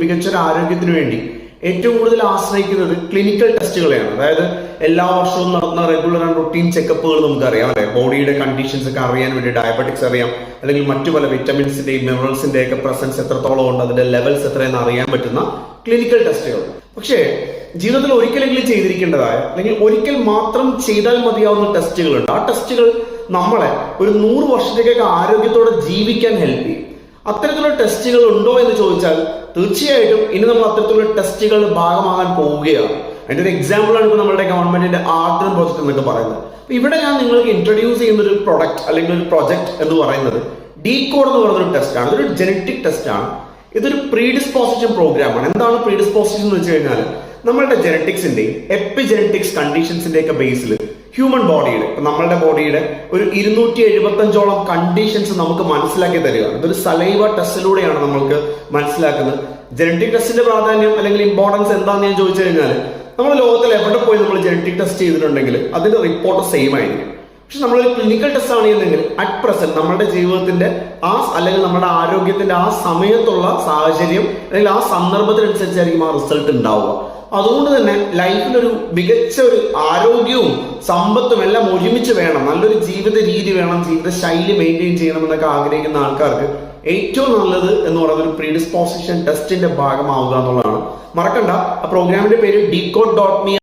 മികച്ചൊരു ആരോഗ്യത്തിന് വേണ്ടി ഏറ്റവും കൂടുതൽ ആശ്രയിക്കുന്നത് ക്ലിനിക്കൽ ടെസ്റ്റുകളെയാണ് അതായത് എല്ലാ വർഷവും നടത്തുന്ന റെഗുലർ ആൻഡ് റൊട്ടീൻ ചെക്കപ്പുകൾ നമുക്കറിയാം അല്ലെ? ബോഡിയുടെ കണ്ടീഷൻസ് ഒക്കെ അറിയാൻ വേണ്ടി ഡയബറ്റിക്സ് അറിയാം അല്ലെങ്കിൽ മറ്റു പല വിറ്റമിൻസിന്റെയും മിനറൽസിന്റെ ഒക്കെ പ്രസൻസ് എത്രത്തോളം ഉണ്ട് അതിന്റെ ലെവൽസ് എത്രയെന്ന് അറിയാൻ പറ്റുന്ന ക്ലിനിക്കൽ ടെസ്റ്റുകൾ പക്ഷേ ജീവിതത്തിൽ ഒരിക്കലെങ്കിലും ചെയ്തിരിക്കേണ്ടതായ അല്ലെങ്കിൽ ഒരിക്കൽ മാത്രം ചെയ്താൽ മതിയാവുന്ന ടെസ്റ്റുകളുണ്ട് ആ ടെസ്റ്റുകൾ നമ്മളെ ഒരു നൂറ് വർഷത്തേക്കൊക്കെ ആരോഗ്യത്തോടെ ജീവിക്കാൻ ഹെൽപ്പ് ചെയ്യും. അത്തരത്തിലുള്ള ടെസ്റ്റുകൾ ഉണ്ടോ എന്ന് ചോദിച്ചാൽ തീർച്ചയായിട്ടും ഇനി നമ്മൾ അത്തരത്തിലുള്ള ടെസ്റ്റുകൾ ഭാഗമാകാൻ പോവുകയാണ്. അതിന്റെ ഒരു എക്സാമ്പിളാണ് ഇപ്പോൾ നമ്മുടെ ഗവൺമെന്റിന്റെ ആർദ്രം പ്രോജക്ട് എന്നൊക്കെ പറയുന്നത്. അപ്പോൾ ഇവിടെ ഞാൻ നിങ്ങൾക്ക് ഇൻട്രൊഡ്യൂസ് ചെയ്യുന്ന ഒരു പ്രൊഡക്റ്റ് അല്ലെങ്കിൽ ഒരു പ്രൊജക്ട് എന്ന് പറയുന്നത് ഡീ കോഡ് എന്ന് പറയുന്ന ഒരു ടെസ്റ്റാണ് ഇതൊരു ജനറ്റിക് ടെസ്റ്റാണ് ഇതൊരു പ്രീഡിസ്പോസിഷൻ പ്രോഗ്രാമാണ് എന്താണ് പ്രീഡിസ്പോസിഷൻ എന്ന് വെച്ച് കഴിഞ്ഞാൽ നമ്മളുടെ ജനറ്റിക്സിന്റെയും എപ്പിജനറ്റിക്സ് കണ്ടീഷൻസിന്റെ ബേസിൽ ഹ്യൂമൻ ബോഡിയുടെ ഇപ്പൊ നമ്മളുടെ ബോഡിയുടെ ഒരു ഇരുന്നൂറ്റി എഴുപത്തി അഞ്ചോളം കണ്ടീഷൻസ് നമുക്ക് മനസ്സിലാക്കി തരികയാണ്. ഇതൊരു സലൈവ ടെസ്റ്റിലൂടെയാണ് നമ്മൾക്ക് മനസ്സിലാക്കുന്നത്. ജനറ്റിക് ടെസ്റ്റിന്റെ പ്രാധാന്യം അല്ലെങ്കിൽ ഇമ്പോർട്ടൻസ് എന്താണെന്ന് ഞാൻ ചോദിച്ചു കഴിഞ്ഞാൽ നമ്മൾ ലോകത്തിൽ എവിടെ പോയി നമ്മൾ ജനറ്റിക് ടെസ്റ്റ് ചെയ്തിട്ടുണ്ടെങ്കിൽ അതിന്റെ റിപ്പോർട്ട് സെയിം ആയിരിക്കും. പക്ഷെ നമ്മളൊരു ക്ലിനിക്കൽ ടെസ്റ്റ് ആണെന്നുണ്ടെങ്കിൽ അറ്റ് പ്രസന്റ് നമ്മുടെ ജീവിതത്തിന്റെ ആ അല്ലെങ്കിൽ നമ്മുടെ ആരോഗ്യത്തിന്റെ ആ സമയത്തുള്ള സാഹചര്യം അല്ലെങ്കിൽ ആ സന്ദർഭത്തിനനുസരിച്ചായിരിക്കും ആ റിസൾട്ട് ഉണ്ടാവുക. അതുകൊണ്ട് തന്നെ ലൈഫിലൊരു മികച്ച ഒരു ആരോഗ്യവും സമ്പത്തും എല്ലാം ഒരുമിച്ച് വേണം. നല്ലൊരു ജീവിത രീതി വേണം ജീവിത ശൈലി മെയിന്റെയിൻ ചെയ്യണം എന്നൊക്കെ ആഗ്രഹിക്കുന്ന ആൾക്കാർക്ക് ഏറ്റവും നല്ലത് എന്ന് പറയുന്നത് ഒരു പ്രീഡിസ്പോസിഷൻ ടെസ്റ്റിന്റെ ഭാഗമാവുക എന്നുള്ളതാണ്. മറക്കണ്ട. ആ പ്രോഗ്രാമിന്റെ പേര് ഡികോഡ് ഡോട്ട് മീ